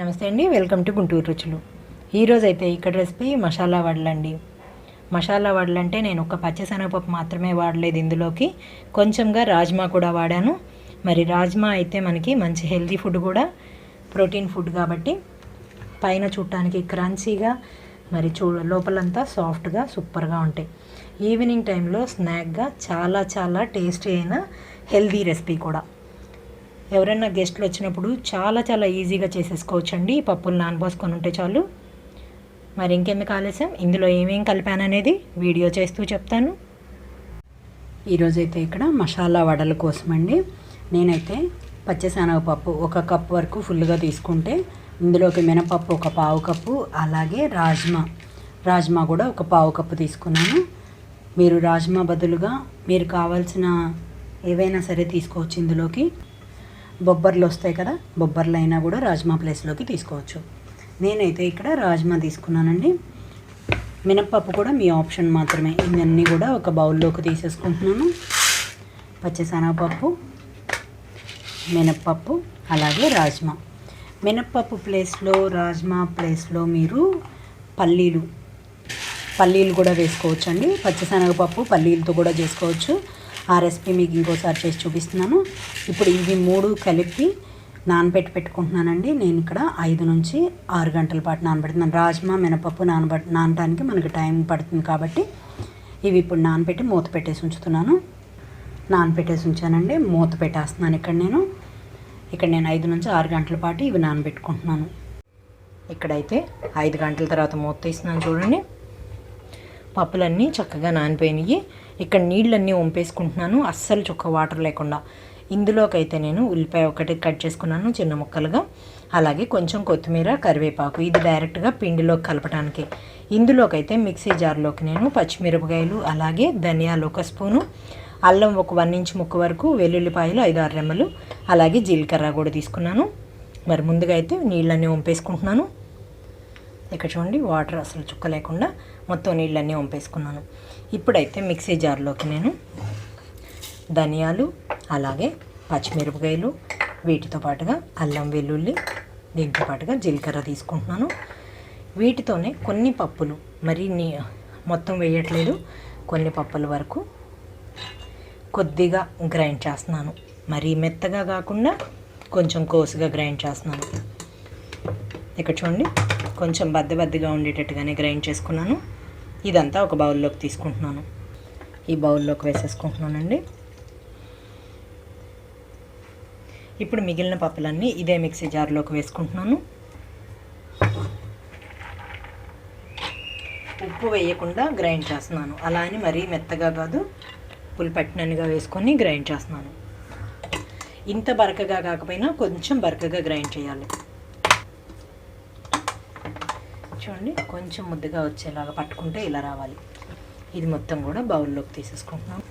నమస్తే అండి welcome to Guntur రుచులు. ఈరోజు అయితే ఇక్కడ రెసిపీ మసాలా వడలండి. మసాలా వడలు అంటే నేను ఒక పచ్చిశనగపప్పు మాత్రమే వాడలేదు ఇందులోకి. కొంచెంగా రాజ్మా కూడా వాడాను. మరి రాజ్మా అయితే మనకి మంచి హెల్తీ ఫుడ్ కూడా ప్రోటీన్ ఫుడ్ కాబట్టి పైన చూడటానికి క్రంచీగా మరి చూ లోపలంతా సాఫ్ట్గా సూపర్గా ఉంటాయి. ఈవినింగ్ టైంలో స్నాక్గా చాలా చాలా టేస్టీ అయిన హెల్దీ రెసిపీ కూడా. ఎవరైనా గెస్ట్లు వచ్చినప్పుడు చాలా చాలా ఈజీగా చేసేసుకోవచ్చండి. ఈ పప్పులు నానబోసుకొని ఉంటే చాలు. మరి ఇంకెందుకు ఆలస్యం? ఇందులో ఏమేం కలిపాననేది వీడియో చేస్తూ చెప్తాను. ఈరోజైతే ఇక్కడ మసాలా వడల కోసమండి. నేనైతే పచ్చిశనగపప్పు ఒక కప్ వరకు ఫుల్గా తీసుకుంటే ఇందులోకి మినపప్పు ఒక పావు కప్పు అలాగే రాజ్మా. రాజ్మా కూడా ఒక పావు కప్పు తీసుకున్నాను. మీరు రాజ్మా బదులుగా మీరు కావాల్సిన ఏవైనా సరే తీసుకోవచ్చు ఇందులోకి. బొబ్బర్లు వస్తాయి కదా బొబ్బర్లు అయినా కూడా రాజ్మా ప్లేస్లోకి తీసుకోవచ్చు. నేనైతే ఇక్కడ రాజ్మా తీసుకున్నానండి. మినప్పప్పు కూడా మీ ఆప్షన్ మాత్రమే. ఇవన్నీ కూడా ఒక బౌల్లోకి తీసేసుకుంటున్నాను. పచ్చిశనగపప్పు మినప్పప్పు అలాగే రాజ్మా. మినప్పప్పు ప్లేస్లో రాజ్మా ప్లేస్లో మీరు పల్లీలు పల్లీలు కూడా వేసుకోవచ్చు అండి పచ్చిశనగపప్పు పల్లీలతో కూడా చేసుకోవచ్చు. ఆ రెసిపీ మీకు ఇంకోసారి చేసి చూపిస్తున్నాను. ఇప్పుడు ఇవి మూడు కలిపి నానబెట్టి పెట్టుకుంటున్నానండి. నేను ఇక్కడ ఐదు నుంచి ఆరు గంటల పాటు నానబెడుతున్నాను. రాజ్మా మినపప్పు నానబెట్ నానటానికి మనకి టైం పడుతుంది కాబట్టి ఇవి ఇప్పుడు నానబెట్టి మూత పెట్టేసి ఉంచుతున్నాను. నానబెట్టేసి ఉంచానండి. మూత పెట్టేస్తున్నాను ఇక్కడ నేను. ఇక్కడ నేను ఐదు నుంచి ఆరు గంటల పాటు ఇవి నానబెట్టుకుంటున్నాను. ఇక్కడైతే ఐదు గంటల తర్వాత మూత తీస్తున్నాను చూడండి. పప్పులన్నీ చక్కగా నానిపోయినాయి. ఇక్కడ నీళ్ళన్నీ వంపేసుకుంటున్నాను. అస్సలు చొక్క వాటర్ లేకుండా. ఇందులోకైతే నేను ఉల్లిపాయ ఒకటి కట్ చేసుకున్నాను చిన్న ముక్కలుగా. అలాగే కొంచెం కొత్తిమీర కరివేపాకు ఇది డైరెక్ట్గా పిండిలోకి కలపడానికి ఇందులోకైతే మిక్సీ జార్లోకి నేను పచ్చిమిరపకాయలు అలాగే ధనియాలు ఒక స్పూను అల్లం ఒక వన్ ఇంచ్ ముక్క వరకు వెల్లుల్లిపాయలు ఐదు ఆరు రెమ్మలు అలాగే జీలకర్ర కూడా తీసుకున్నాను. మరి ముందుగా అయితే నీళ్ళన్నీ వంపేసుకుంటున్నాను. ఇక్కడ చూడండి వాటర్ అసలు చుక్క లేకుండా మొత్తం నీళ్ళన్నీ వంపేసుకున్నాను. ఇప్పుడైతే మిక్సీ జార్లోకి నేను ధనియాలు అలాగే పచ్చిమిరపకాయలు వీటితో పాటుగా అల్లం వెల్లుల్లి దీంతో పాటుగా జీలకర్ర తీసుకుంటున్నాను. వీటితోనే కొన్ని పప్పులు మరి నీ మొత్తం వేయట్లేదు కొన్ని పప్పుల వరకు కొద్దిగా గ్రైండ్ చేస్తున్నాను. మరీ మెత్తగా కాకుండా కొంచెం కోసుగా గ్రైండ్ చేస్తున్నాను. ఇక్కడ చూడండి. కొంచెం బద్ద బద్దగా ఉండేటట్టుగానే గ్రైండ్ చేసుకున్నాను. ఇదంతా ఒక బౌల్లోకి తీసుకుంటున్నాను. ఈ బౌల్లోకి వేసేసుకుంటున్నానండి. ఇప్పుడు మిగిలిన పప్పులన్నీ ఇదే మిక్సీ జార్లోకి వేసుకుంటున్నాను. ఉప్పు వేయకుండా గ్రైండ్ చేస్తున్నాను. అలా అని మరీ మెత్తగా కాదు పులిపట్టినట్టుగా వేసుకొని గ్రైండ్ చేస్తున్నాను. ఇంత బరకగా కాకపోయినా కొంచెం బరకగా గ్రైండ్ చేయాలి. చూడండి. కొంచెం ముద్దగా వచ్చేలాగా పట్టుకుంటే ఇలా రావాలి. ఇది మొత్తం కూడా బౌల్లోకి తీసేసుకుంటున్నాం.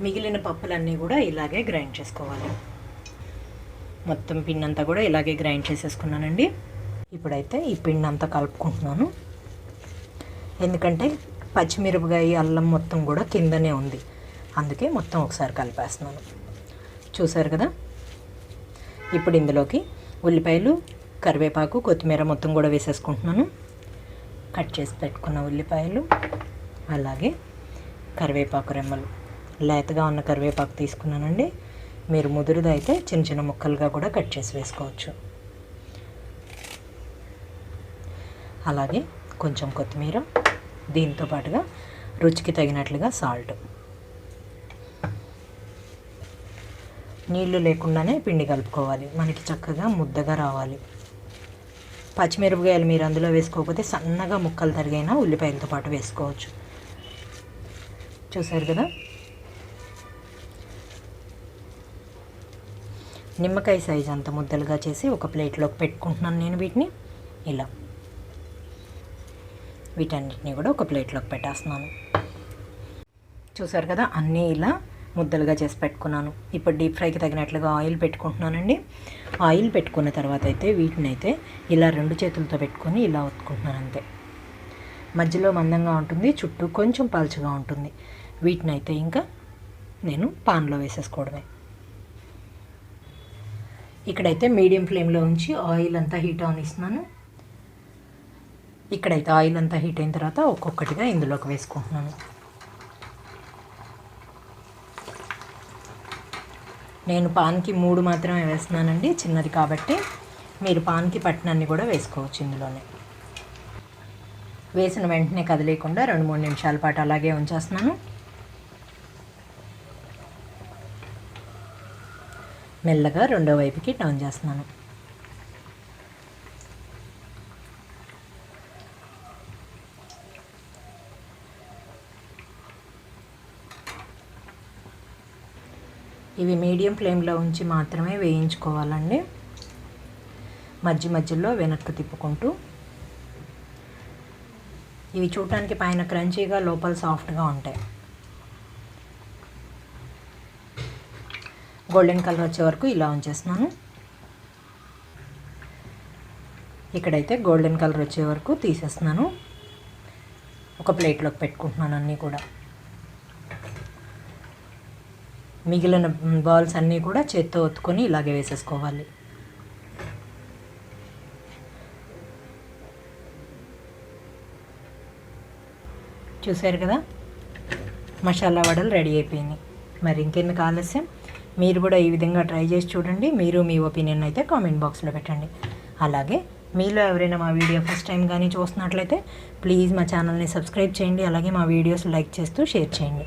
మిగిలిన పప్పులన్నీ కూడా ఇలాగే గ్రైండ్ చేసుకోవాలి. మొత్తం పిండి అంతా కూడా ఇలాగే గ్రైండ్ చేసేసుకున్నానండి. ఇప్పుడైతే ఈ పిండి అంతా కలుపుకుంటున్నాను. ఎందుకంటే పచ్చిమిరపకాయ అల్లం మొత్తం కూడా కిందనే ఉంది. అందుకే మొత్తం ఒకసారి కలిపేస్తున్నాను. చూసారు కదా? ఇప్పుడు ఇందులోకి ఉల్లిపాయలు కరివేపాకు కొత్తిమీర మొత్తం కూడా వేసేసుకుంటున్నాను. కట్ చేసి పెట్టుకున్న ఉల్లిపాయలు అలాగే కరివేపాకు రెమ్మలు. లేతగా ఉన్న కరివేపాకు తీసుకున్నానండి. మీరు ముదురుదైతే చిన్న చిన్న ముక్కలుగా కూడా కట్ చేసి వేసుకోవచ్చు. అలాగే కొంచెం కొత్తిమీర దీంతో పాటుగా రుచికి తగినట్లుగా సాల్ట్. నీళ్ళు లేకుండానే పిండి కలుపుకోవాలి. మనకి చక్కగా ముద్దగా రావాలి. పచ్చిమిరపకాయలు మీరు అందులో వేసుకోకపోతే సన్నగా ముక్కలు తరిగైనా ఉల్లిపాయలతో పాటు వేసుకోవచ్చు. చూసారు కదా? నిమ్మకాయ సైజ్ అంత ముద్దలుగా చేసి ఒక ప్లేట్లోకి పెట్టుకుంటున్నాను నేను వీటిని. ఇలా. వీటన్నిటిని కూడా ఒక ప్లేట్లోకి పెట్టేస్తున్నాను. చూసారు కదా? అన్నీ ఇలా ముద్దలుగా చేసి పెట్టుకున్నాను. ఇప్పుడు డీప్ ఫ్రైకి తగినట్లుగా ఆయిల్ పెట్టుకుంటున్నానండి. ఆయిల్ పెట్టుకున్న తర్వాత అయితే వీటిని అయితే ఇలా రెండు చేతులతో పెట్టుకొని ఇలా ఒత్తుకుంటున్నాను అంతే. మధ్యలో మందంగా ఉంటుంది చుట్టూ కొంచెం పలుచగా ఉంటుంది. వీటిని అయితే ఇంకా నేను పాన్లో వేసేసుకోవడమే. ఇక్కడైతే మీడియం ఫ్లేమ్లో ఉంచి ఆయిల్ అంతా హీట్ ఆన్ ఇస్తున్నాను ఇక్కడైతే ఆయిల్ అంతా హీట్ అయిన తర్వాత ఒక్కొక్కటిగా ఇందులోకి వేసుకుంటున్నాను. నేను పాన్కి మూడు మాత్రమే వేస్తున్నానండి చిన్నది కాబట్టి మీరు పాన్కి పట్టినన్ని కూడా వేసుకోవచ్చు ఇందులోనే. వేసిన వెంటనే కదిలేయకుండా రెండు మూడు నిమిషాల పాటు అలాగే ఉంచేస్తున్నాను. మెల్లగా రెండో వైపుకి టర్న్ చేస్తున్నాను. ఇవి మీడియం ఫ్లేమ్లో ఉంచి మాత్రమే వేయించుకోవాలండి. మధ్య మధ్యలో వెనక్కి తిప్పుకుంటూ. ఇవి చూడటానికి పైన క్రంచీగా లోపల సాఫ్ట్గా ఉంటాయి. గోల్డెన్ కలర్ వచ్చే వరకు ఇలా ఉంచేస్తున్నాను. ఇక్కడైతే గోల్డెన్ కలర్ వచ్చే వరకు తీసేస్తున్నాను. ఒక ప్లేట్లోకి పెట్టుకుంటున్నాను అన్నీ కూడా. మిగిలిన బాల్స్ అన్నీ కూడా చేత్తో ఒత్తుకొని ఇలాగే వేసేసుకోవాలి. చూసారు కదా? మసాలా వడలు రెడీ అయిపోయింది మరి ఇంకెందుకు ఆలస్యం? మీరు కూడా ఈ విధంగా ట్రై చేసి చూడండి. మీరు మీ ఒపీనియన్ అయితే కామెంట్ బాక్స్లో పెట్టండి. అలాగే మీలో ఎవరైనా మా వీడియో ఫస్ట్ టైం కానీ చూస్తున్నట్లయితే ప్లీజ్ మా ఛానల్ని సబ్స్క్రైబ్ చేయండి. అలాగే మా వీడియోస్ లైక్ చేస్తూ షేర్ చేయండి.